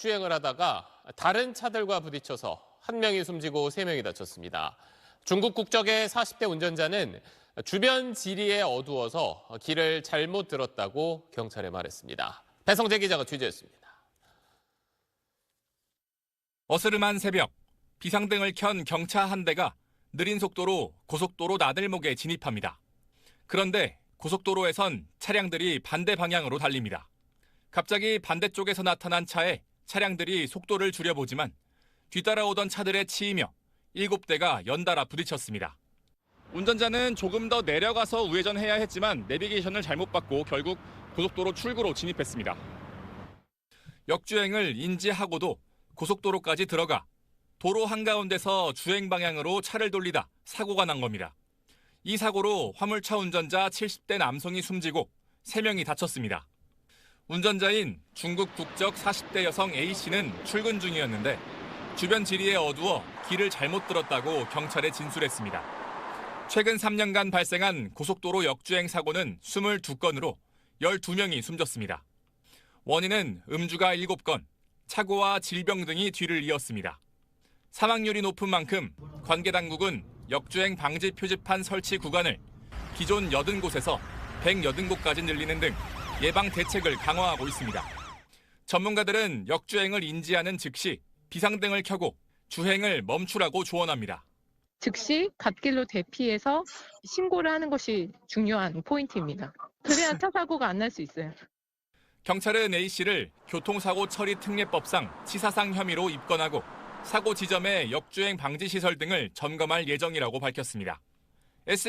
주행을 하다가 다른 차들과 부딪혀서 한 명이 숨지고 세 명이 다쳤습니다. 중국 국적의 40대 운전자는 주변 지리에 어두워서 길을 잘못 들었다고 경찰에 말했습니다. 배성재 기자가 취재했습니다. 어스름한 새벽, 비상등을 켠 경차 한 대가 느린 속도로 고속도로 나들목에 진입합니다. 그런데 고속도로에선 차량들이 반대 방향으로 달립니다. 갑자기 반대쪽에서 나타난 차에 차량들이 속도를 줄여보지만 뒤따라오던 차들에 치이며 7대가 연달아 부딪혔습니다. 운전자는 조금 더 내려가서 우회전해야 했지만 내비게이션을 잘못 받고 결국 고속도로 출구로 진입했습니다. 역주행을 인지하고도 고속도로까지 들어가 도로 한가운데서 주행 방향으로 차를 돌리다 사고가 난 겁니다. 이 사고로 화물차 운전자 70대 남성이 숨지고 3명이 다쳤습니다. 운전자인 중국 국적 40대 여성 A씨는 출근 중이었는데 주변 지리에 어두워 길을 잘못 들었다고 경찰에 진술했습니다. 최근 3년간 발생한 고속도로 역주행 사고는 22건으로 12명이 숨졌습니다. 원인은 음주가 7건, 차고와 질병 등이 뒤를 이었습니다. 사망률이 높은 만큼 관계 당국은 역주행 방지 표지판 설치 구간을 기존 80곳에서 180곳까지 늘리는 등 예방 대책을 강화하고 있습니다. 전문가들은 역주행을 인지하는 즉시 비상등을 켜고 주행을 멈추라고 조언합니다. 즉시 갓길로 대피해서 신고를 하는 것이 중요한 포인트입니다. 그래야 차 사고가 안 날 수 있어요. 경찰은 A씨를 교통사고 처리 특례법상 치사상 혐의로 입건하고 사고 지점의 역주행 방지 시설 등을 점검할 예정이라고 밝혔습니다. SBS